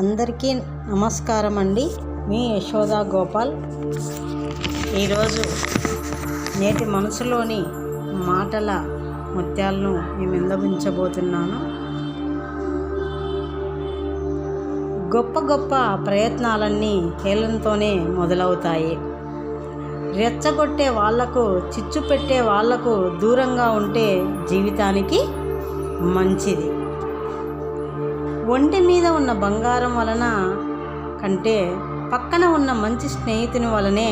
అందరికీ నమస్కారం అండి మీ యశోద గోపాల్. ఈరోజు నేటి మనసులోని మాటల ముత్యాలను మేము ఎందబించబోతున్నాను గొప్ప గొప్ప ప్రయత్నాలన్నీ హేళనతోనే మొదలవుతాయి. రెచ్చగొట్టే వాళ్ళకు చిచ్చు పెట్టే వాళ్ళకు దూరంగా ఉంటే జీవితానికి మంచిది. ఒంటి మీద ఉన్న బంగారం వలన కంటే పక్కన ఉన్న మంచి స్నేహితుని వలనే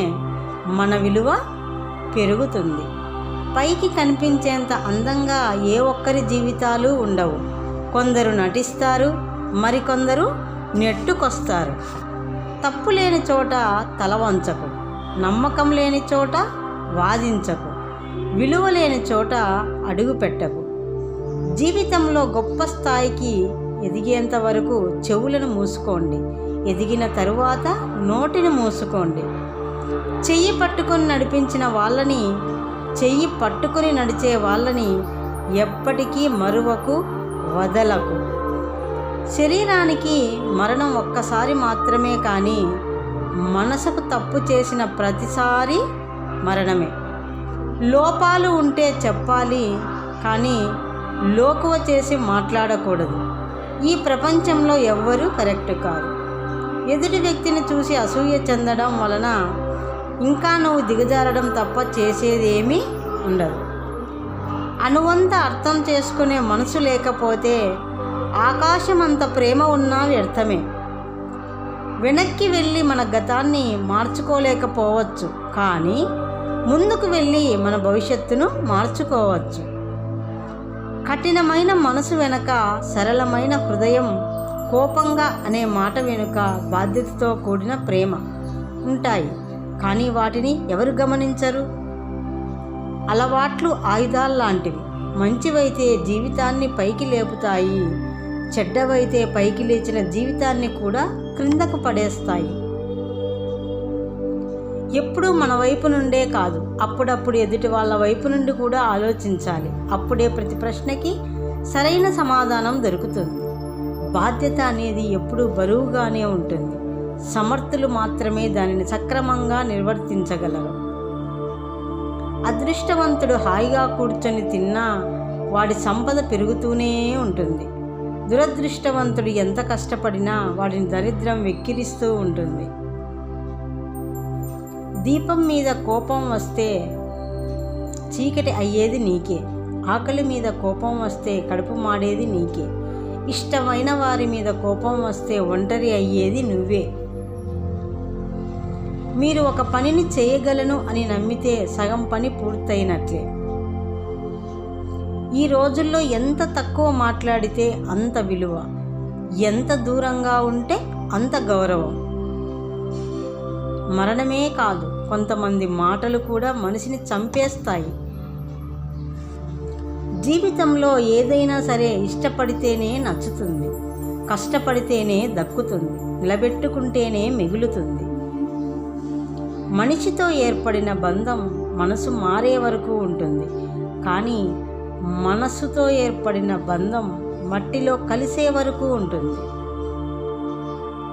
మన విలువ పెరుగుతుంది. పైకి కనిపించేంత అందంగా ఏ ఒక్కరి జీవితాలు ఉండవు. కొందరు నటిస్తారు మరికొందరు నెట్టుకొస్తారు. తప్పు లేని చోట తల వంచకు నమ్మకం లేని చోట వాదించకు విలువ లేని చోట అడుగు పెట్టకు జీవితంలో గొప్ప స్థాయికి ఎదిగేంత వరకు చెవులను మూసుకోండి. ఎదిగిన తరువాత నోటిని మూసుకోండి. చెయ్యి పట్టుకొని నడిపించిన వాళ్ళని చెయ్యి పట్టుకొని నడిచే వాళ్ళని ఎప్పటికీ మరువకు వదలకు. శరీరానికి మరణం ఒక్కసారి మాత్రమే కానీ మనసుకు తప్పు చేసిన ప్రతిసారి మరణమే. లోపాలు ఉంటే చెప్పాలి కానీ లోకువ చేసి మాట్లాడకూడదు. ఈ ప్రపంచంలో ఎవ్వరూ కరెక్ట్ కాదు ఎదుటి వ్యక్తిని చూసి అసూయ చెందడం వలన ఇంకా నువ్వు దిగజారడం తప్ప చేసేదేమీ ఉండదు. అనువంత అర్థం చేసుకునే మనసు లేకపోతే ఆకాశం అంత ప్రేమ ఉన్నా వ్యర్థమే. వెనక్కి వెళ్ళి మన గతాన్ని మార్చుకోలేకపోవచ్చు కానీ ముందుకు వెళ్ళి మన భవిష్యత్తును మార్చుకోవచ్చు. కఠినమైన మనసు వెనుక సరళమైన హృదయం కోపంగా అనే మాట వెనుక బాధ్యతతో కూడిన ప్రేమ ఉంటాయి. కానీ వాటిని ఎవరు గమనించరు? అలవాట్లు ఆయుధాల్లాంటివి. మంచివైతే జీవితాన్ని పైకి లేపుతాయి చెడ్డవైతే పైకి లేచిన జీవితాన్ని కూడా క్రిందకు పడేస్తాయి. ఎప్పుడూ మన వైపు నుండే కాదు. అప్పుడప్పుడు ఎదుటి వాళ్ళ వైపు నుండి కూడా ఆలోచించాలి. అప్పుడే ప్రతి ప్రశ్నకి సరైన సమాధానం దొరుకుతుంది. బాధ్యత అనేది ఎప్పుడూ బరువుగానే ఉంటుంది. సమర్థులు మాత్రమే దానిని సక్రమంగా నిర్వర్తించగలరు. అదృష్టవంతుడు హాయిగా కూర్చొని తిన్నా వాడి సంపద పెరుగుతూనే ఉంటుంది. దురదృష్టవంతుడు ఎంత కష్టపడినా వాడిని దరిద్రం వెక్కిరిస్తూ ఉంటుంది. దీపం మీద కోపం వస్తే చీకటి అయ్యేది నీకే. ఆకలి మీద కోపం వస్తే కడుపు మాడేది నీకే. ఇష్టమైన వారి మీద కోపం వస్తే ఒంటరి అయ్యేది నువ్వే. మీరు ఒక పనిని చేయగలను అని నమ్మితే సగం పని పూర్తయినట్లే. ఈ రోజుల్లో ఎంత తక్కువ మాట్లాడితే అంత విలువ. ఎంత దూరంగా ఉంటే అంత గౌరవం. మరణమే కాదు కొంతమంది మాటలు కూడా మనిషిని చంపేస్తాయి. జీవితంలో ఏదైనా సరే ఇష్టపడితేనే నచ్చుతుంది కష్టపడితేనే దక్కుతుంది నిలబెట్టుకుంటేనే మిగులుతుంది. మనిషితో ఏర్పడిన బంధం మనసు మారే వరకు ఉంటుంది కానీ మనసుతో ఏర్పడిన బంధం మట్టిలో కలిసే వరకు ఉంటుంది.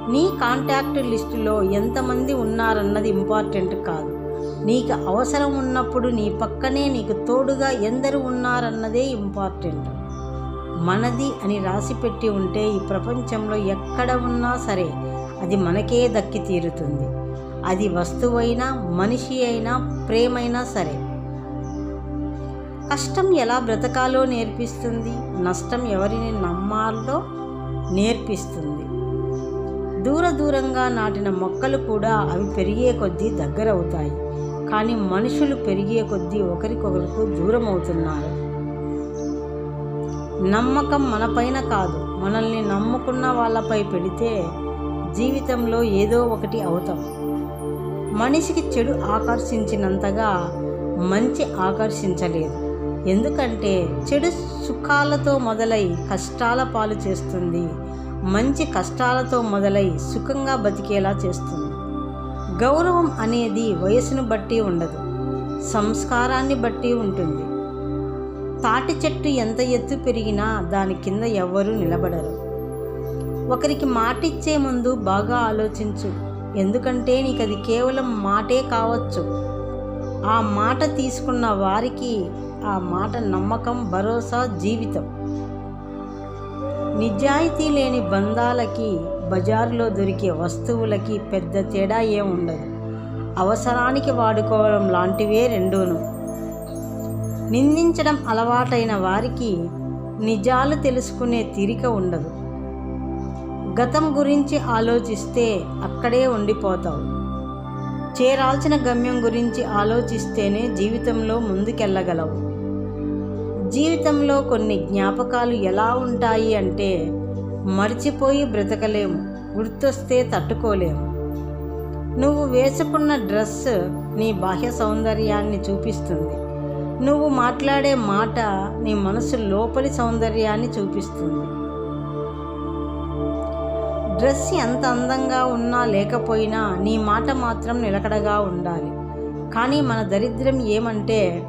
నీ కాంటాక్ట్ లిస్టులో ఎంతమంది ఉన్నారన్నది ఇంపార్టెంట్ కాదు. నీకు అవసరం ఉన్నప్పుడు నీ పక్కనే నీకు తోడుగా ఎందరు ఉన్నారన్నదే ఇంపార్టెంట్. మనది అని రాసిపెట్టి ఉంటే ఈ ప్రపంచంలో ఎక్కడ ఉన్నా సరే అది మనకే దక్కి తీరుతుంది. అది వస్తువైనా మనిషి అయినా ప్రేమైనా సరే. కష్టం ఎలా బ్రతకాలో నేర్పిస్తుంది? నష్టం ఎవరిని నమ్మాలో నేర్పిస్తుంది. దూర దూరంగా నాటిన మొక్కలు కూడా అవి పెరిగే కొద్దీ దగ్గర అవుతాయి. కానీ మనుషులు పెరిగే కొద్దీ ఒకరికొకరికి దూరం అవుతున్నారు నమ్మకం మనపైన కాదు. మనల్ని నమ్ముకున్న వాళ్ళపై పెడితే జీవితంలో ఏదో ఒకటి అవుతాం. మనిషికి చెడు ఆకర్షించినంతగా మంచి ఆకర్షించలేదు. ఎందుకంటే చెడు సుఖాలతో మొదలై కష్టాల పాలు చేస్తుంది. మంచి కష్టాలతో మొదలై సుఖంగా బతికేలా చేస్తుంది. గౌరవం అనేది వయసును బట్టి ఉండదు సంస్కారాన్ని బట్టి ఉంటుంది. తాటి చెట్టు ఎంత ఎత్తు పెరిగినా దాని కింద ఎవ్వరూ నిలబడరు. ఒకరికి మాట ఇచ్చే ముందు బాగా ఆలోచించు ఎందుకంటే నీకు అది కేవలం మాటే కావచ్చు. ఆ మాట తీసుకున్న వారికి ఆ మాట నమ్మకం భరోసా జీవితం. నిజాయితీ లేని బంధాలకి బజారులో దొరికే వస్తువులకి పెద్ద తేడా ఏం ఉండదు. అవసరానికి వాడుకోవడం లాంటివే రెండూను. నిందించడం అలవాటైన వారికి నిజాలు తెలుసుకునే తీరిక ఉండదు. గతం గురించి ఆలోచిస్తే అక్కడే ఉండిపోతావు. చేరాల్సిన గమ్యం గురించి ఆలోచిస్తేనే జీవితంలో ముందుకెళ్ళగలవు. జీవితంలో కొన్ని జ్ఞాపకాలు ఎలా ఉంటాయి అంటే మర్చిపోయి బ్రతకలేము గుర్తొస్తే తట్టుకోలేము నువ్వు వేసుకున్న డ్రెస్ నీ బాహ్య సౌందర్యాన్ని చూపిస్తుంది. నువ్వు మాట్లాడే మాట నీ మనసు లోపలి సౌందర్యాన్ని చూపిస్తుంది. డ్రెస్ ఎంత అందంగా ఉన్నా లేకపోయినా నీ మాట మాత్రం నిలకడగా ఉండాలి. కానీ మన దరిద్రం ఏమంటే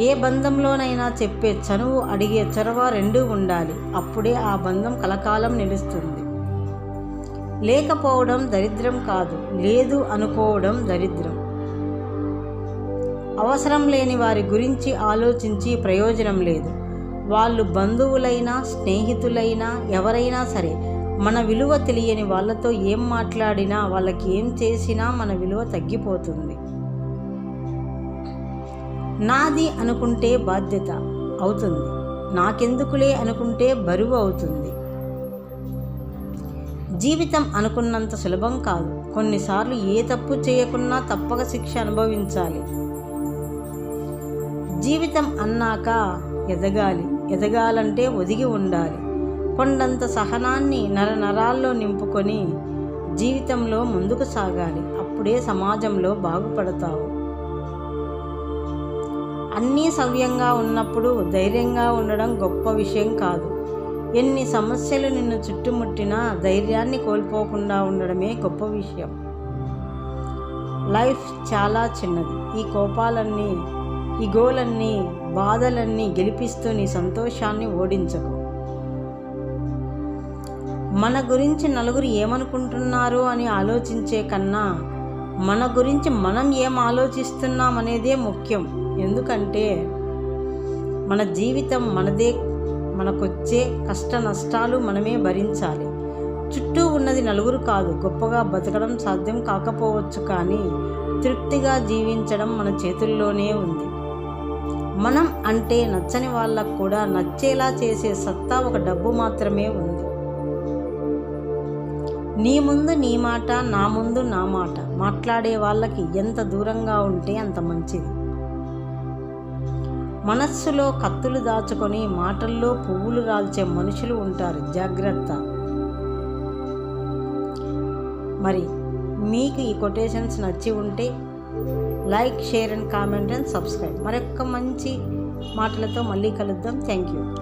ఏ బంధంలోనైనా చెప్పే చనువు అడిగే చొరవ రెండూ ఉండాలి. అప్పుడే ఆ బంధం కలకాలం నిలుస్తుంది. లేకపోవడం దరిద్రం కాదు. లేదు అనుకోవడం దరిద్రం. అవసరం లేని వారి గురించి ఆలోచించి ప్రయోజనం లేదు. వాళ్ళు బంధువులైనా స్నేహితులైనా ఎవరైనా సరే మన విలువ తెలియని వాళ్ళతో ఏం మాట్లాడినా వాళ్ళకి ఏం చేసినా మన విలువ తగ్గిపోతుంది. నాది అనుకుంటే బాధ్యత అవుతుంది. నాకెందుకులే అనుకుంటే బరువు అవుతుంది. జీవితం అనుకున్నంత సులభం కాదు. కొన్నిసార్లు ఏ తప్పు చేయకున్నా తప్పక శిక్ష అనుభవించాలి. జీవితం అన్నాక ఎదగాలి. ఎదగాలంటే ఒదిగి ఉండాలి. కొండంత సహనాన్ని నర నరాల్లో నింపుకొని జీవితంలో ముందుకు సాగాలి. అప్పుడే సమాజంలో బాగుపడతావు. అన్నీ సవ్యంగా ఉన్నప్పుడు ధైర్యంగా ఉండడం గొప్ప విషయం కాదు. ఎన్ని సమస్యలు నిన్ను చుట్టుముట్టినా ధైర్యాన్ని కోల్పోకుండా ఉండడమే గొప్ప విషయం. లైఫ్ చాలా చిన్నది. ఈ కోపాలన్నీ ఈ గోలన్నీ బాధలన్నీ గెలిపిస్తూ నీ సంతోషాన్ని ఓడించకు. మన గురించి నలుగురు ఏమనుకుంటున్నారు అని ఆలోచించే కన్నా మన గురించి మనం ఏం ఆలోచిస్తున్నాం అనేదే ముఖ్యం. ఎందుకంటే మన జీవితం మనదే మనకొచ్చే కష్ట నష్టాలు మనమే భరించాలి. చుట్టూ ఉన్నది నలుగురు కాదు గొప్పగా బతకడం సాధ్యం కాకపోవచ్చు కానీ తృప్తిగా జీవించడం మన చేతుల్లోనే ఉంది. మనం అంటే నచ్చని వాళ్ళకు కూడా నచ్చేలా చేసే సత్తా ఒక డబ్బు మాత్రమే ఉంది. నీ ముందు నీ మాట నా ముందు నా మాట మాట్లాడే వాళ్ళకి ఎంత దూరంగా ఉంటే అంత మంచిది. మనస్సులో కత్తులు దాచుకొని మాటల్లో పువ్వులు రాల్చే మనుషులు ఉంటారు. జాగ్రత్త. మరి మీకు ఈ కొటేషన్స్ నచ్చి ఉంటే like share and comment and subscribe. మరొక మంచి మాటలతో మళ్ళీ కలుద్దాం. Thank you.